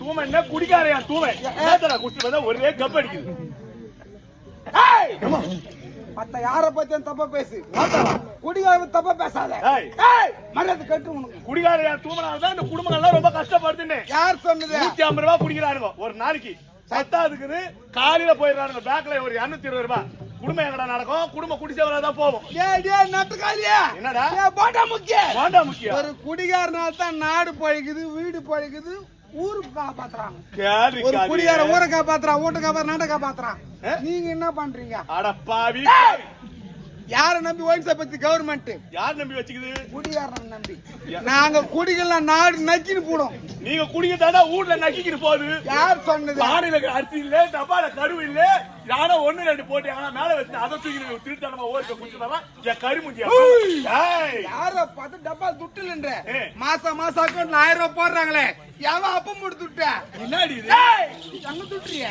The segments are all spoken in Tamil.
தூமை என்ன குடிக்காரையா தூமை? குடிச்சு வந்தா ஒரே கப் அடிக்குது. மத்த யார பத்தியும் தப்பா பேசு. குடிகார தப்பா பேசாத. மரியாதை கட்டு உனக்கு. குடிகாரையா தூமனால தான் இந்த குடும்பங்கள்லாம் ரொம்ப கஷ்டப்படுதுன்னு. யார் சொன்னது? நூத்தி ஐம்பது ரூபாய் குடிக்கிறானுங்க. ஒரு நாளைக்கு சத்தாதுக்குன்னு காலையில போயிடுறானுங்க. பேக்ல ஒரு இருநூத்தி இருபது ரூபாய் குடும்பம் எங்கடா நடக்கும்? குடும்பம் குடிச்சவரா தான் போவோம் நட்டுக்காலியா என்னடா? போட்டா முக்கியம். வேண்டாம் முக்கியம். ஒரு குடிகாரனால தான் நாடு பழகுது வீடு பழகுது ஊருக்கு காப்பாத்துறாங்க. கேள்வி ஒரு காது. குடிகார ஊரை காப்பாத்துறான் வீட்டை காப்பாத்து நாட்டை காப்பாத்துறான்? நீங்க என்ன பண்றீங்க? அட பாவி. யார நம்பி ஒயின் பத்தி கவர்மெண்ட் யார் நம்பி வச்சுக்குது? குடிகாரன் நம்பி. நாங்க குடிகள்லாம் நாடு நக்கின்னு போடும் நீங்க குடிக்கிறதா வீட்ல நக்கிக்கிட்டு போகுது? யார் சொன்னது? பானையில அரிசி இல்ல டப்பால கருவு இல்ல. யாரோ ஒண்ணு ரெண்டு போட்டு ஆனா மேல வச்சு அதை தூக்கி திருத்தனமா ஓடிக்க குடிச்சுதான் என் கருமுஞ்சியா யார பார்த்து டப்பா துட்டுலன்ற. மாசம் மாசம் அக்கௌண்ட்ல ஆயிரம் ரூபாய் போடுறாங்களே. எவன் அப்பம் போட்டு துட்ட என்னடி இது? அங்க துட்டுறிய?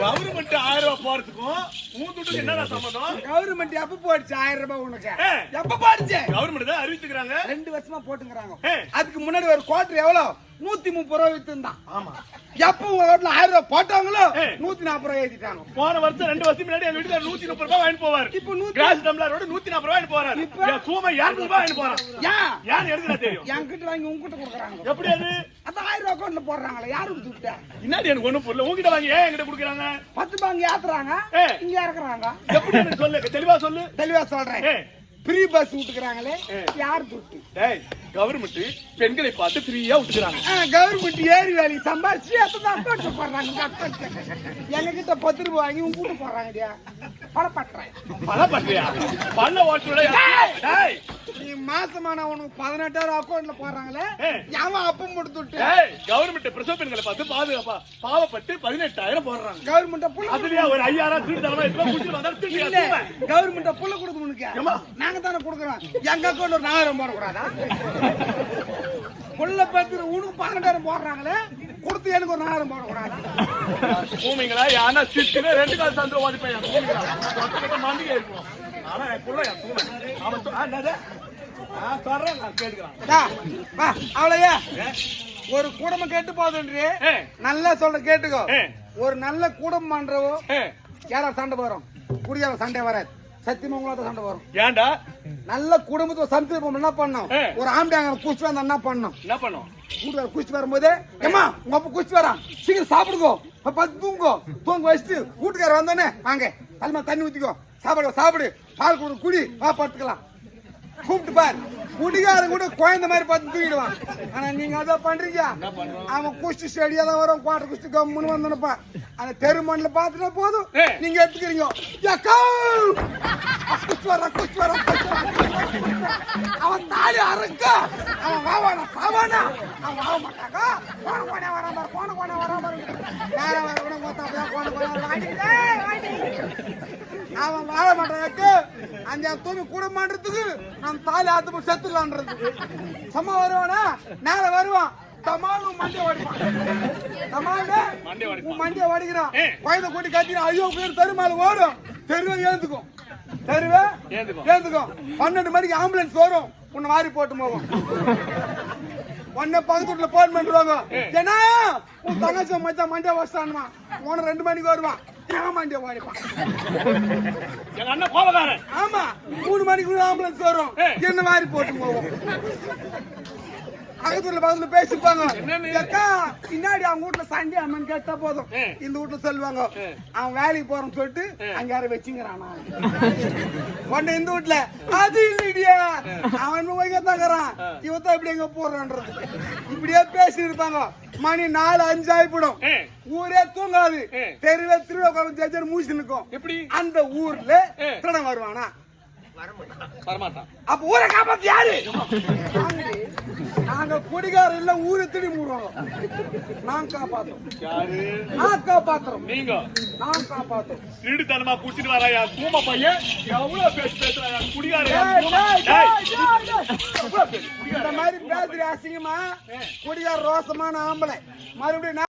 கவர்மெண்ட் ஆயிரம் ரூபாய் போறதுக்கும் உன் துட்டுக்கு என்னடா சம்பந்தம்? கவர்மெண்ட் எப்ப போடுச்சு ஆயிரம் ரூபாய் உனக்கு. எப்ப போடுச்சு? கவர்மெண்ட் தான் அறிவிச்சுக்கிறாங்க. ரெண்டு வருஷமா போட்டுங்கிறாங்க. அதுக்கு முன்னாடி ஒரு குவார்டர் எவ்வளவு நூத்தி முப்பது ரூபாய் வித்துந்தான் ஆமா. எப்ப உங்க வீட்டுல ஆயிரம் ரூபாய் போட்டாங்களோ. நூத்தி நாற்பது ரூபாய் ஏத்திட்டாங்க. போன வருஷம் ரெண்டு வருஷம் முன்னாடி எங்க வீட்டுல நூத்தி முப்பது ரூபாய் வாங்கி போவாரு. இப்ப நூத்தி கிளாஸ் டம்ளரோட நூத்தி நாற்பது ரூபாய் போறாரு. இப்ப? தூமை இருநூறு ரூபாய் வாங்கி போறான்? ஏன் ஏன்னு எடுக்கிறா தெரியும்? என்கிட்ட வாங்கி உங்ககிட்ட கொடுக்குறாங்க. எப்படி அது? அந்த ஆயிரம் ரூபாய் அக்கௌண்ட்ல போடுறாங்களே யாரு என்னடி எனக்கு ஒண்ணும் புரியல. உங்ககிட்ட வாங்கி ஏன் என்கிட்ட கொடுக்குறாங்க? பத்து பாங்க ஏத்துறாங்க. இங்க இறக்குறாங்க. எப்படி எனக்கு சொல்லு தெளிவா சொல்லு. தெளிவா சொல்றேன். ஃப்ரீ பஸ் விட்டுக்கிறாங்களே. யார் துட்டு? டேய் கவர்மெண்ட் பெண்களை பார்த்து ஃப்ரீயா விட்டுக்கிறாங்க கவர்மெண்ட் ஏறி வேலைக்கு சம்பாதிச்சு அப்பதான் அக்கௌண்ட் போடுறாங்க account. எங்க கிட்ட பத்து ரூபாய் வாங்கி உங்க கூட்டு போடுறாங்க படப்பட்டுறேன் பல பண்றியா பல்ல ஓட்டுற டேய். நீ மாசமான உனக்கு பதினெட்டாயிரம் அக்கௌண்ட்ல போடுறாங்களே? ஏ. எவன் அப்பம் போட்டு துட்டு டேய் கவர்மெண்ட் பிரசவ பெண்களை பார்த்து பாதுகாப்பா? பாவப்பட்டு பதினெட்டாயிரம் போடுறாங்க. கவர்மெண்ட் புள்ள அதுலயே ஒரு ஐயாயிரம் திருத்தலமா எடுத்து குடிச்சு வந்தா. கவர்மெண்ட் புள்ள கொடுக்கும் உனக்கு. ஏம்மா? நாங்க தானே கொடுக்குறோம். எங்க அக்கௌண்ட் ஒரு நாலாயிரம் போடக்கூடாதா? புள்ள பத்து உனக்கு பதினெட்டாயிரம் போடுறாங்களே கொடுத்து எனக்கு ஒரு நாலாயிரம் போடக்கூடாதா? பூமிங்களா யானா சிட்டுன்னு ரெண்டு கால் சந்திர ஓடி போய் பூமிங்களா? மண்டிகை இருக்கும். அவ்வளவுயா ஒரு குடும்பம் கெட்டு போகுதுன்றி. ஏ. நல்லா சொல்ற கேட்டுக்கோ. ஒரு நல்ல குடும்பம் பண்றவோ யாரா சண்டை வரும் குடியார சண்டை வராது. சத்தியமா உங்களால சண்டை வரும் ஏன்டா? நல்ல குடும்பத்தை சந்தோஷம் என்ன பண்ணணும்? ஏ. ஒரு ஆம்பளை குச்சி வந்தா என்ன பண்ணணும்? என்ன பண்ணும் கூட்டுவார குச்சி வரும்போது ஏமா உங்க அப்பா குச்சி வரான் சீக்கிரம் சாப்பிடுங்கோ. பார்த்து தூங்குங்கோ தூங்க வச்சுட்டு வீட்டுக்கார வந்தானே வாங்க. தலைமை தண்ணி ஊத்திக்கோ. சாப்பாடு சாப்பிடு. பால் கொடு குடி வா படுத்துக்கலாம். கூப்பிட்டு பார். குடிகாரன் கூட குழந்தை மாதிரி பார்த்து தூக்கிடுவான் ஆனா நீங்க அதை பண்றீங்க. அவன் குச்சி செடியா தான் வரும். குவாட்டை குச்சி கம்முன்னு வந்தனப்பா. அந்த தெரு மண்ணில் பார்த்துட்டா போதும். நீங்க எடுத்துக்கிறீங்க. அவன் தாலி அறுக்க. அவன் வாவானா சாவானா? அவன் வாவ மாட்டாங்க கோண கோண வரா கோண கோண வரா பாரு வேற வேற கூட கோத்தா அவன் வாழ மாட்டாங்க அந்த தூமி கூட மாட்டுறதுக்கு நான் தாலி ஆத்து போய் செத்துலான்றது சும்மா வருவானா நேர வருவான் தமாலு மண்டிய ஓடிப்பான் தமாலு மண்டையை உடைப்பான். உன் மண்டிய ஓடிக்கிறான் ஏ. கூட்டி கட்டி ஐயோ பேர் தெருமால ஓடும் தெருவே ஏந்துக்கும் தெருவே ஏந்துக்கும். பன்னெண்டு மணிக்கு ஆம்புலன்ஸ் வரும் உன்னை வாரி போட்டு போகும் உன்னை பக்கத்து வீட்டுல போன் பண்ணிடுவாங்க ஏன்னா உன் தங்கச்சி மச்சான் மண்டியா வச்சானுமா உன ரெண்டு மணிக்கு வருவான் ஏன் மண்டியா ஓடிப்பான் எங்க அண்ணன் கோபக்காரன் ஆமா மூணு மணிக்கு ஆம்புலன்ஸ் வரும். என்ன மாதிரி போட்டு போவோம்? பக்கத்துல பக்கத்துல பேசிப்பாங்க? அக்கா பின்னாடி அவங்க வீட்டுல சண்டை அம்மன் கேட்டா போதும். இந்த வீட்டுல சொல்லுவாங்க. அவன் வேலைக்கு போறேன்னு சொல்லிட்டு. அங்க யாரும் வச்சுங்கிறானா? உடனே இந்த வீட்டுல அது இல்லடியா. அவன் வைக்கத்தாங்கிறான் இவன் தான் இப்படி எங்க போறான்றது இப்படியே பேசி இருப்பாங்க. மணி நாலு அஞ்சு ஆயிப்படும். ஊரே தூங்காது. தெருவே திருவிழா ஜட்ஜர் மூச்சு நிற்கும். எப்படி? அந்த ஊர்ல ஏ. திருடன் வருவானா? வரமாட்டான். அப்ப ஊரை காப்பாத்து யாரு? நாங்க குடிகாரம் இல்ல ஊரை திருடி மூடுவாங்க நான் காப்பாத்தோம் நான் காப்பாத்துறோம். நீங்க? நான் காப்பாத்துறோம். திருடுத்தனமா குடிச்சிட்டு வராயா? தூம பையன்? எவ்வளவு பேச்சு பேசுறாயா? பேச்சு? இந்த மாதிரி பேசுற அசிங்கமா? குடிகார ரோசமான ஆம்பளை. மறுபடியும் நான்